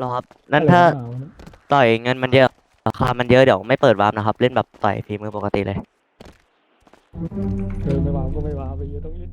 รอครับนั่นถ้าต่อยเงินมันเยอะราคามันเยอะเดี๋ยวไม่เปิดวาร์ปนะครับ เล่นแบบต่อยฝีมือปกติเลยเออไม่วางก็ไม่วางไปเยอะต้องเล่น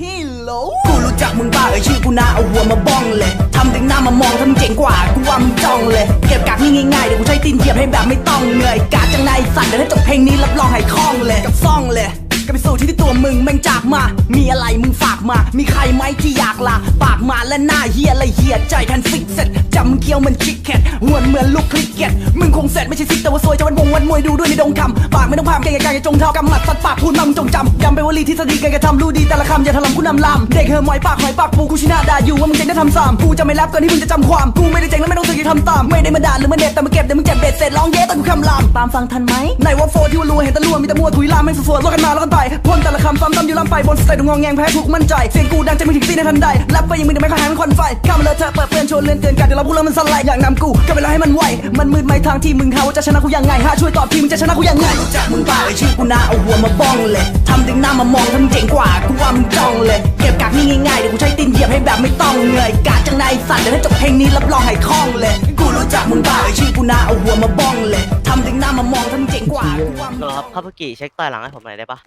ฮิลโหลกูรู้จักมึงบ้าเอ้ยชื่อกูนาเอาหัวมาบ้องเลยทำถึงหน้ามามองทำเจ๋งกว่ากูว่ามึงจ้องเลย เก็บกากนี่ง่ายๆเดี๋ยวกูใช้ตีนเหยียบให้แบบไม่ต้องเหนื่อยกากจังในสัตว์เดี๋ยวถ้าจบเพลงนี้รับรองให้คล่องเลยกับซ่องเลย ก็ไปสู่ที่ที่ตัวมึงแม่งจากมา มีอะไรมึงฝากมา มีใครไหมที่อยากลาปากมาและหน้าเฮียละเฮียใจทันฟิกเสร็จจำเกี้ยวมันชิคเก็ตหวนเหมือนลูกคริกเก็ตมึงคงเสร็จไม่ใช่ซิกแต่ว่าซวยจะวันวงวันมวยดูด้วยในดงคำปากไม่ต้องพามแกลๆจะจงเท้ากำหมัดสัตว์ปากพูดมามึงจงจำ ดีทฤษฎีการกระทำรู้ดีแต่ละคำอย่าถลำกูนำลำเด็กเฮอหมอยปากหอยปากปูกูชิหนาด่าอยู่ว่ามึงเจ๋งได้ทำซ้ำกูจะไม่รับก่อนที่มึงจะจำความกูไม่ได้เจ๋งแล้วไม่ต้องเสึกอย่าทำตามไม่ได้มาด่าหรือมาเน็ตแต่มาเก็บเดี๋ยวมึงเจ็บเบ็ดเสร็จร้องเย้ตอนกูคำลามตามฟังทันไหมในว่าโฟที่ว่ารัวเห็นตะรัวมีแต่มัวถุยลามไม่สัวๆลอกกันมาลอกกันไปพ่นแต่ละคำซ้ำๆอยู่ลำไปบนสเตจงองแงงแพ้ถูกมั่นใจเสียงกูดังจะไม่ถึงตีในทันใดแรปไปยังมึงเดี๋ยวไม่ค่อยหายมันควันไฟข้ามมาเลยเธอเปิดเปื้อนโชว์เล่นเกินกันเดี๋ยวเราพูดแล้วมันสลด์อย่างนำกูก็เวลาให้มันไวมันมืดไม่ทางที่มึงหาว่าจะชนะกูยังไงฮะช่วยตอบทีมึงจะชนะกูยังไงรู้จักมึงป่า กูนาเอาหัวมาบ้องเลยทำถึงหน้ามามองทำเจ๋งกว่ากูว่ามึงจ้องเลย เก็บกากนี่ง่ายๆเดี๋ยวกูใช้ตีนเหยียบให้แบบไม่ต้องเหนื่อยกาจังในสัตว์เดี๋ยวถ้าจบเพลงนี้รับรองให้คล่องเลย กูรู้จักมึงป่าชื่อกูนาเอาหัวมาบ้องเลยทำถึงหน้ามามองทำเจ๋งกว่ากูว่ามึงรอครับคาบุกิเช็คต่อยหลังให้ผมหน่อยได้ปะ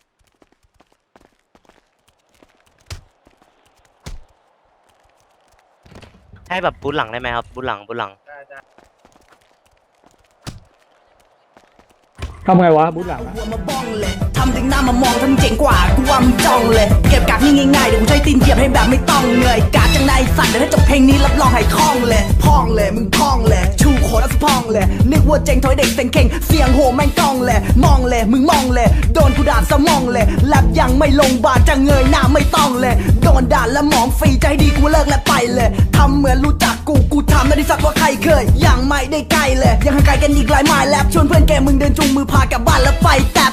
ให้แบบบูทหลังได้ไหมครับบูทหลังบูทหลัง ทำไงวะบูธหลังอะมาบ้องเลยทำถึงหน้ามามองทำเจ๋งกว่ากูว่ามึงจ้องเลย เก็บกากนี่ง่ายๆเดี๋ยวกูใช้ตีนเหยียบให้แบบไม่ต้องเหนื่อยกากจังในสั่นเดี๋ยวถ้าจบเพลงนี้รับรองให้คล่องเลยพองเลยมึงพองเลย ว่าเจ๋งถอยเด็กเซ็งเข่งเสียงโหแม่งกล้องเลยมองเลยมึงมองเลยโดนกูด่าสมองเลยแลบยังไม่ลงบาดจะเงยหน้าไม่ต้องเลยโดนด่าและมองฟรีใจดีกูเลิกและไปเลยทำเหมือนรู้จักกูกูทำไม่ได้สักว่าใครเคยยังไม่ได้ใกล้เลย ยังห่างไกลกันอีกหลายไมล์แลบชวนเพื่อนแกมึงเดินจูงมือพากลับบ้านแล้วไปแตบ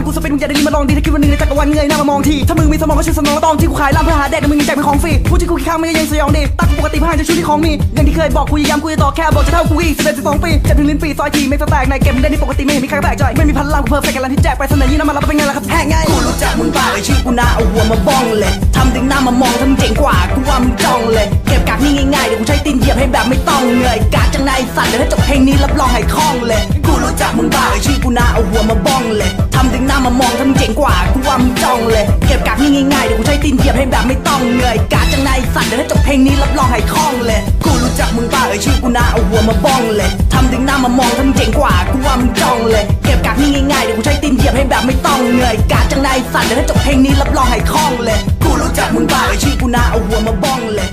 อนกูสเปนมึงอย่าได้ดีมาลองดีถ้าคิดวันหนึ่งในจักรวาลเงยหน้ามามองทีถ้ามึงมีสมองก็ชื่อสมองตองที่กูขายล่ามเพื่อหาแดกแต่มึงยังแจกเป็นของฟรีพูดที่กูขี้ข้างไม่ยังสยองดีตั้งปกติเพื่อหาจะช่วยที่ของมีอย่างที่เคยบอกกูย้ำกูจะต่อแค่บอกจะเท่ากูอีกสิบเอ็ดสิบสองปีจะถึงลิ้นปีซอยทีไม่สแตกในเกมมึงได้ที่ปกติไม่เห็นมีใครแปลกใจไม่มีพันล้านกูเพอร์เฟกต์กันที่แจกไปเสนอยี่น้ำมันรับเป็นไงล่ะครับแห้งไงกูรู้จักมึงป่าไอชื่อกูนาเอาหัวมาบ้องเลยทำถึงหน้ามามองทำเจ๋งกว่ากูว่ามึงจ้องเลย แบบไม่ต้องเหนื่อยกาจังในสัตว์เดี๋ยวถ้าจบเพลงนี้รับรองให้คล่องเลย กูรู้จักมึงป่าไอชื่อกูนาเอาหัวมาบ้องเลยทำถึงหน้ามามองทำเจ๋งกว่ากูว่ามึงจ้องเลย เก็บกากนี่ง่ายๆเดี๋ยวกูใช้ตีนเหยียบให้แบบไม่ต้องเหนื่อยกาจังในสัตว์เดี๋ยวถ้าจบเพลงนี้รับรองให้คล่องเลย กูรู้จักมึงป่าไอชื่อกูนาเอาหัวมาบ้องเลยทำถึงหน้ามามองทำเจ๋งกว่ากูว่ามึงจ้องเลยเก็บกากนี่ง่ายๆเดี๋ยวกูใช้ตีนเหยียบให้แบบไม่ต้องเหนื่อยกาจังในสัตว์เดี๋ยวถ้าจบเพลงนี้รับรองให้คล่องเลย กูรู้จักมึงป่าไอชื่อกูนาเอาหัวมาบ้องเลย